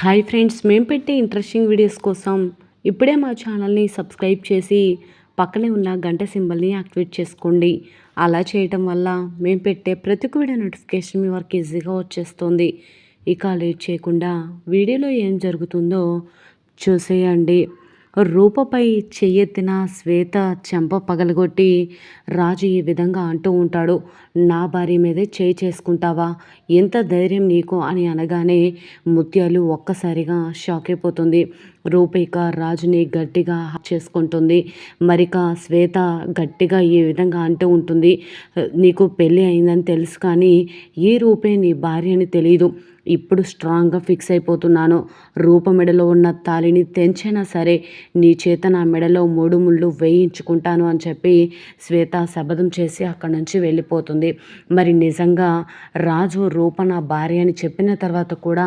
Hi friends మేము పెట్టే interesting videos కోసం ఇప్పుడే మా ఛానల్ని సబ్స్క్రైబ్ చేసి పక్కనే ఉన్న గంట సింబల్ని యాక్టివేట్ చేసుకోండి. అలా చేయటం వల్ల మేము పెట్టే ప్రతి ఒక్క వీడియో నోటిఫికేషన్ మీ వరకు ఈజీగా వచ్చేస్తుంది. ఇక లేట్ చేయకుండా వీడియోలో ఏం జరుగుతుందో చూసేయండి. రూపపై చెయ్యెత్తిన శ్వేత చెంప పగలగొట్టి రాజు ఈ విధంగా అంటూ ఉంటాడు నా భార్య మీదే చేయి చేసుకుంటావా? ఎంత ధైర్యం నీకు? అని అనగానే ముత్యాలు ఒక్కసారిగా షాక్ అయిపోతుంది రూపేక రాజుని గట్టిగా చేసుకుంటుంది. మరిక శ్వేత గట్టిగా ఈ విధంగా అంటూ ఉంటుంది నీకు పెళ్ళి అయిందని తెలుసు కానీ ఈ రూపే నీ భార్య అని తెలియదు ఇప్పుడు స్ట్రాంగ్గా ఫిక్స్ అయిపోతున్నాను. రూప మెడలో ఉన్న తాలిని తెంచైనా సరే నీ చేత నా మెడలో మూడు ముళ్ళు వేయించుకుంటాను అని చెప్పి శ్వేత శబదం చేసి అక్కడి నుంచి వెళ్ళిపోతుంది. మరి నిజంగా రాజు రూప నా భార్య అని చెప్పిన తర్వాత కూడా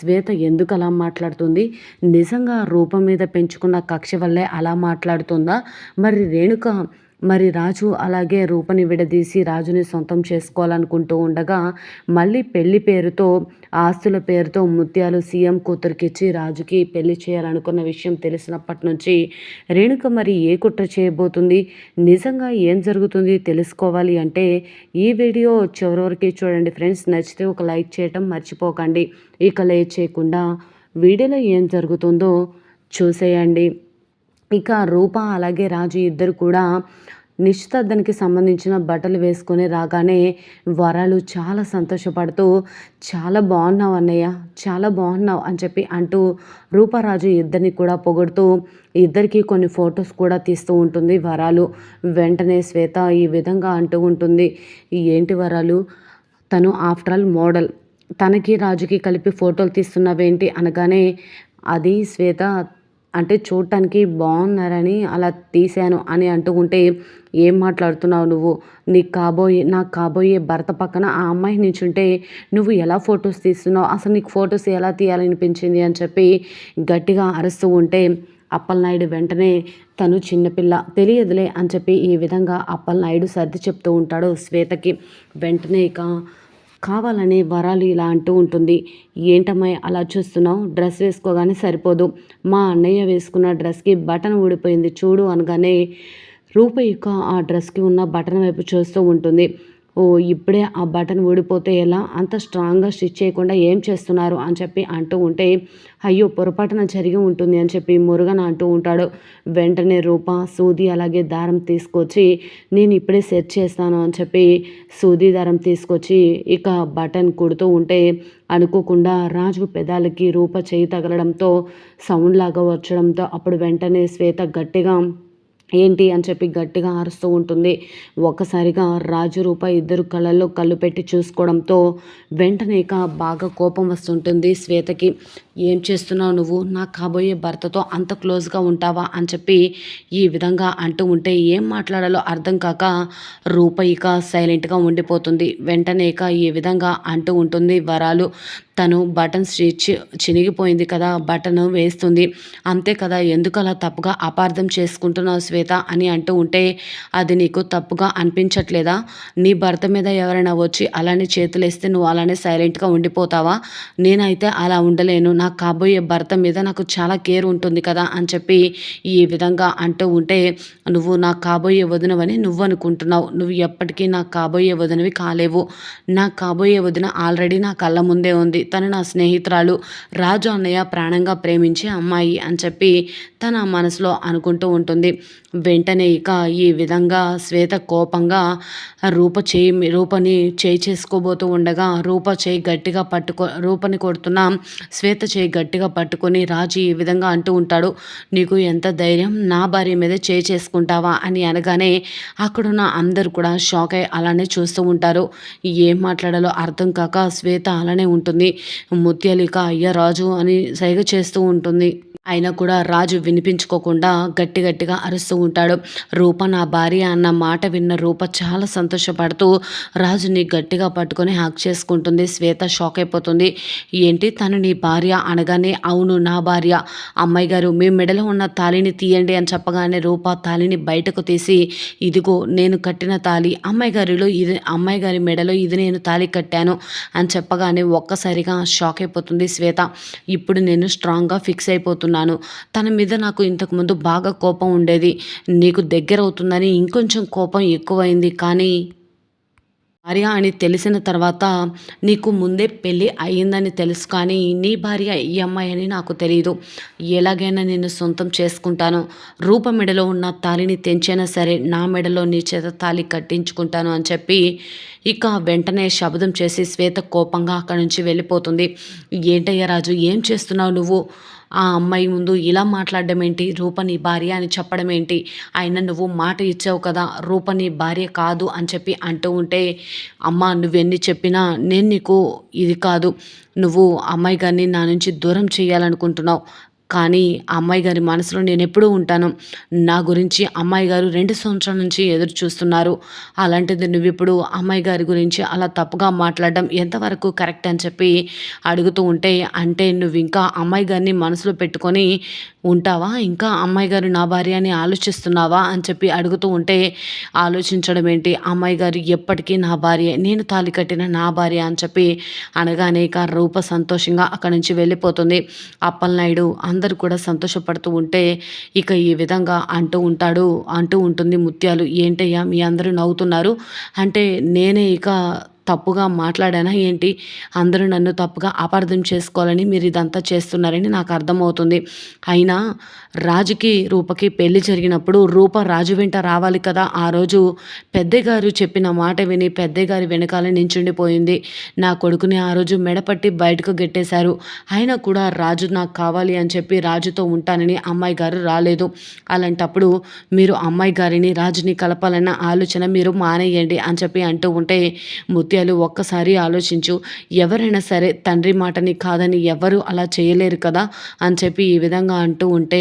శ్వేత ఎందుకు అలా మాట్లాడుతుంది? నిజంగా రూపం మీద పెంచుకున్న కక్ష వల్లే అలా మాట్లాడుతుందా? మరి రేణుక మరి రాజు అలాగే రూపని విడదీసి రాజుని సొంతం చేసుకోవాలనుకుంటూ ఉండగా మళ్ళీ పెళ్ళి పేరుతో ఆస్తుల పేరుతో ముత్యాలు సీఎం కూతురికిచ్చి రాజుకి పెళ్ళి చేయాలనుకున్న విషయం తెలిసినప్పటి నుంచి రేణుక మరి ఏ కుట్ర చేయబోతుంది? నిజంగా ఏం జరుగుతుంది తెలుసుకోవాలి అంటే ఈ వీడియో చివరి వరకు చూడండి ఫ్రెండ్స్. నచ్చితే ఒక లైక్ చేయటం మర్చిపోకండి. ఇక లైక్ చేయకుండా వీడియోలో ఏం జరుగుతుందో చూసేయండి. ఇక రూప అలాగే రాజు ఇద్దరు కూడా నిశ్చితార్థానికి సంబంధించిన బట్టలు వేసుకొని రాగానే వరాలు చాలా సంతోషపడుతూ చాలా బాగున్నావు అన్నయ్య చాలా బాగున్నావు అని చెప్పి అంటూ రూపారాజు ఇద్దరిని కూడా పొగుడుతూ ఇద్దరికి కొన్ని ఫొటోస్ కూడా తీస్తూ ఉంటుంది వరాలు. వెంటనే శ్వేత ఈ విధంగా అంటూ ఉంటుంది ఏంటి వరాలు? తను ఆఫ్టర్ ఆల్ మోడల్. తనకి రాజుకి కలిపి ఫోటోలు తీస్తున్నావేంటి? అనగానే అది శ్వేత అంటే చూడటానికి బాగున్నారని అలా తీశాను అని అంటుకుంటే ఏం మాట్లాడుతున్నావు నువ్వు? నీకు కాబోయే నాకు కాబోయే భర్త పక్కన ఆ అమ్మాయి నించుంటే నువ్వు ఎలా ఫొటోస్ తీస్తున్నావు? అసలు నీకు ఫొటోస్ ఎలా తీయాలనిపించింది అని చెప్పి గట్టిగా అరుస్తూ ఉంటే అప్పలనాయుడు వెంటనే తను చిన్నపిల్ల తెలియదులే అని చెప్పి ఈ విధంగా అప్పలనాయుడు సర్ది చెప్తూ ఉంటాడు శ్వేతకి. వెంటనే ఇక కావాలనే వరాలు ఇలా అంటూ ఉంటుంది. ఏంటమ్మాయి అలా చూస్తున్నావు? డ్రెస్ వేసుకోగానే సరిపోదు. మా అన్నయ్య వేసుకున్న డ్రెస్కి బటన్ ఊడిపోయింది చూడు అనగానే రూప యొక్క ఆ డ్రెస్కి ఉన్న బటన్ వైపు చూస్తూ ఉంటుంది. ఓ ఇప్పుడే ఆ బటన్ ఊడిపోతే ఎలా? అంత స్ట్రాంగ్గా స్టిచ్ చేయకుండా ఏం చేస్తున్నారు? అని చెప్పి అంటూ ఉంటే అయ్యో పొరపాటున జరిగి ఉంటుంది అని చెప్పి మురుగన్ అంటూ ఉంటాడు. వెంటనే రూప సూది అలాగే దారం తీసుకొచ్చి నేను ఇప్పుడే సెట్ చేస్తాను అని చెప్పి సూది దారం తీసుకొచ్చి ఇక బటన్ కుడుతూ ఉంటే అనుకోకుండా రాజు పెదాలకి రూప చేయి తగలడంతో సౌండ్ లాగా వచ్చడంతో అప్పుడు వెంటనే శ్వేత గట్టిగా ఏంటి అని చెప్పి గట్టిగా అరుస్తూ ఉంటుంది. ఒక్కసారిగా రాజు రూప ఇద్దరు కళ్ళల్లో కళ్ళు పెట్టి చూసుకోవడంతో వెంటనే ఇక బాగా కోపం వస్తుంటుంది శ్వేతకి. ఏం చేస్తున్నావు నువ్వు? నా కాబోయే భర్తతో అంత క్లోజ్గా ఉంటావా? అని చెప్పి ఈ విధంగా అంటూ ఉంటే ఏం మాట్లాడాలో అర్థం కాక రూప ఇక సైలెంట్గా ఉండిపోతుంది. వెంటనే ఇక ఈ విధంగా అంటూ ఉంటుంది వరాలు. తను బటన్ స్టిచ్ చినిగిపోయింది కదా బటన్ వేస్తుంది. అంతే కదా ఎందుకు అలా తప్పుగా అపార్థం చేసుకుంటున్నావు శ్వేత? అని అంటూ ఉంటే అది నీకు తప్పుగా అనిపించట్లేదా? నీ భర్త మీద ఎవరైనా వచ్చి అలానే చేతులేస్తే నువ్వు అలానే సైలెంట్గా ఉండిపోతావా? నేనైతే అలా ఉండలేను. నాకు కాబోయే భర్త మీద నాకు చాలా కేర్ ఉంటుంది కదా అని చెప్పి ఈ విధంగా అంటూ ఉంటే నువ్వు నాకు కాబోయే వదినవని నువ్వు అనుకుంటున్నావు. నువ్వు ఎప్పటికీ నాకు కాబోయే వదినవి కాలేవు. నాకు కాబోయే వదిన ఆల్రెడీ నా కళ్ళ ముందే ఉంది. తను నా స్నేహితురాలు. రాజు అన్నయ్య ప్రాణంగా ప్రేమించే అమ్మాయి అని చెప్పి తన మనసులో అనుకుంటూ ఉంటుంది. వెంటనే ఇక ఈ విధంగా శ్వేత కోపంగా రూప చేయి రూపని చేయి చేసుకోబోతూ ఉండగా రూప చేయి గట్టిగా పట్టుకో రూపని కొడుతున్న శ్వేత చేయి గట్టిగా పట్టుకొని రాజు ఈ విధంగా అంటూ ఉంటాడు. నీకు ఎంత ధైర్యం? నా భార్య మీద చేయి చేసుకుంటావా? అని అనగానే అక్కడున్న అందరు కూడా షాక్ అయ్యి అలానే చూస్తూ ఉంటారు. ఏం మాట్లాడాలో అర్థం కాక శ్వేత అలానే ఉంటుంది. ముత్యాలిక అయ్య రాజు అని సైగ చేస్తూ ఉంటుంది. అయినా కూడా రాజు వినిపించుకోకుండా గట్టి గట్టిగా అరుస్తూ ఉంటాడు. రూప నా భార్య అన్న మాట విన్న రూప చాలా సంతోషపడుతూ రాజుని గట్టిగా పట్టుకొని హ్యాక్ చేసుకుంటుంది. శ్వేత షాక్ అయిపోతుంది. ఏంటి తను నీ భార్య అనగానే అవును నా భార్య. అమ్మాయి గారు మీ మెడలో ఉన్న తాళిని తీయండి అని చెప్పగానే రూప తాళిని బయటకు తీసి ఇదిగో నేను కట్టిన తాళి అమ్మాయి గారిలో ఇది అమ్మాయి గారి మెడలో ఇది నేను తాళి కట్టాను అని చెప్పగానే ఒక్కసారిగా షాక్ అయిపోతుంది శ్వేత. ఇప్పుడు నేను స్ట్రాంగ్గా ఫిక్స్ అయిపోతున్నాను తన మీద నాకు ఇంతకుముందు బాగా కోపం ఉండేది. నీకు దగ్గర అవుతుందని ఇంకొంచెం కోపం ఎక్కువైంది. కానీ భార్య అని తెలిసిన తర్వాత నీకు ముందే పెళ్ళి అయ్యిందని తెలుసు. కానీ నీ భార్య ఈ అమ్మాయి అని నాకు తెలియదు ఎలాగైనా నేను సొంతం చేసుకుంటాను. రూప మెడలో ఉన్న తాలిని తెంచైనా సరే నా మెడలో నీ చేత తాలి కట్టించుకుంటాను అని చెప్పి ఇక వెంటనే శబ్దం చేసి శ్వేత కోపంగా అక్కడి నుంచి వెళ్ళిపోతుంది. ఏంటయ్య రాజు ఏం చేస్తున్నావు నువ్వు? ఆ అమ్మాయి ముందు ఇలా మాట్లాడడం ఏంటి? రూపని భార్య అని చెప్పడం ఏంటి? ఆయన నువ్వు మాట ఇచ్చావు కదా రూపని భార్య కాదు అని చెప్పి అంటూ ఉంటే అమ్మ నువ్వెన్ని చెప్పినా నేను నీకు ఇది కాదు. నువ్వు అమ్మాయి గారిని నా నుంచి దూరం చేయాలనుకుంటున్నావు. కానీ అమ్మాయి గారి మనసులో నేను ఎప్పుడూ ఉంటాను. నా గురించి అమ్మాయి గారు రెండు సంవత్సరాల నుంచి ఎదురు చూస్తున్నారు. అలాంటిది నువ్వు ఇప్పుడు అమ్మాయి గారి గురించి అలా తప్పుగా మాట్లాడడం ఎంతవరకు కరెక్ట్ అని చెప్పి అడుగుతూ ఉంటే అంటే నువ్వు ఇంకా అమ్మాయి గారిని మనసులో పెట్టుకొని ఉంటావా? ఇంకా అమ్మాయి గారు నా భార్య అని ఆలోచిస్తున్నావా? అని చెప్పి అడుగుతూ ఉంటే ఆలోచించడం ఏంటి? అమ్మాయి గారు ఎప్పటికీ నా భార్య నేను తాలి కట్టిన నా భార్య అని చెప్పి అనగానే ఇక రూప సంతోషంగా అక్కడి నుంచి వెళ్ళిపోతుంది. అప్పలనాయుడు అందరూ కూడా సంతోషపడుతూ ఉంటే ఇక ఈ విధంగా అంటూ ఉంటాడు అంటూ ఉంటుంది ముత్యాలు. ఏంటయ్యా మీ అందరూ నవ్వుతున్నారు? అంటే నేనే ఇక తప్పుగా మాట్లాడానా ఏంటి? అందరూ నన్ను తప్పుగా అపార్థం చేసుకోవాలని మీరు ఇదంతా చేస్తున్నారని నాకు అర్థమవుతుంది. అయినా రాజుకి రూపకి పెళ్ళి జరిగినప్పుడు రూప రాజు వెంట రావాలి కదా? ఆ రోజు పెద్దగారు చెప్పిన మాట విని పెద్దగారి వెనకాల నించుండిపోయింది. నా కొడుకుని ఆ రోజు మెడపట్టి బయటకు గెట్టేశారు. అయినా కూడా రాజు నాకు కావాలి అని చెప్పి రాజుతో ఉంటానని అమ్మాయి గారు రాలేదు. అలాంటప్పుడు మీరు అమ్మాయి గారిని రాజుని కలపాలన్న ఆలోచన మీరు మానేయండి అని చెప్పి అంటూ ఉంటే విషయాలు ఒక్కసారి ఆలోచించు. ఎవరైనా సరే తండ్రి మాటని కాదని ఎవరు అలా చేయలేరు కదా అని చెప్పి ఈ విధంగా అంటూ ఉంటే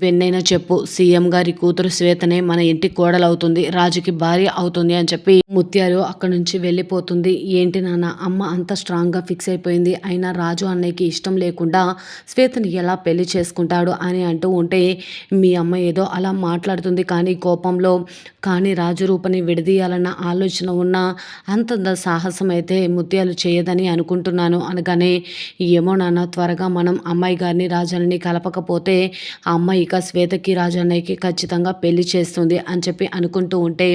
వెన్నైనా చెప్పు. సీఎం గారి కూతురు శ్వేతనే మన ఇంటి కోడలవుతుంది. రాజుకి భార్య అవుతుంది అని చెప్పి ముత్యాలు అక్కడి నుంచి వెళ్ళిపోతుంది. ఏంటి నాన్న అమ్మ అంత స్ట్రాంగ్గా ఫిక్స్ అయిపోయింది. అయినా రాజు అన్నయ్యకి ఇష్టం లేకుండా శ్వేతని ఎలా పెళ్ళి చేసుకుంటాడు అని అంటూ ఉంటే మీ అమ్మ ఏదో అలా మాట్లాడుతుంది. కానీ కోపంలో కానీ రాజు రూపని విడదీయాలన్న ఆలోచన ఉన్న అంత సాహసం అయితే ముత్యాలు చేయదని అనుకుంటున్నాను. అనగానే ఏమో నాన్న త్వరగా మనం అమ్మాయి గారిని రాజులని కలపకపోతే ఆ అమ్మాయి ఇక శ్వేతకి రాజన్నయ్యకి ఖచ్చితంగా పెళ్ళి చేస్తుంది అని చెప్పి అనుకుంటూ ఉంటే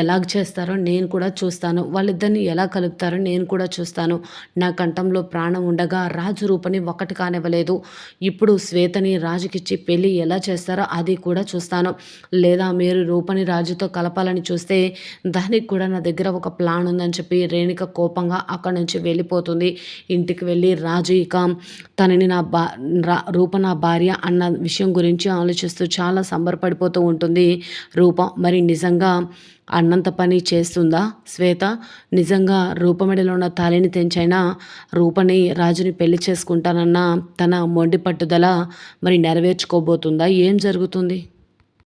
ఎలాగ చేస్తారో నేను కూడా చూస్తాను. వాళ్ళిద్దరిని ఎలా కలుపుతారో నేను కూడా చూస్తాను. నా కంఠంలో ప్రాణం ఉండగా రాజు రూపని ఒకటి కానివ్వలేదు. ఇప్పుడు శ్వేతని రాజుకిచ్చి పెళ్ళి ఎలా చేస్తారో అది కూడా చూస్తాను. లేదా మీరు రూపని రాజుతో కలపాలని చూస్తే దానికి కూడా నా దగ్గర ఒక ప్లాన్ ఉందని చెప్పి రేణుక కోపంగా అక్కడి నుంచి వెళ్ళిపోతుంది. ఇంటికి వెళ్ళి రాజు ఇక తనని నా బా రూప నా భార్య అన్న విషయం గురించి గురించి ఆలోచిస్తూ చాలా సంబరపడిపోతూ ఉంటుంది. రూప మరి నిజంగా అన్నంత పని చేస్తుందా? శ్వేత నిజంగా రూపమెడలో ఉన్న తాలిని తెంచైనా రూపని రాజుని పెళ్ళి చేసుకుంటానన్న తన మొండి పట్టుదల మరి నెరవేర్చుకోబోతుందా? ఏం జరుగుతుంది?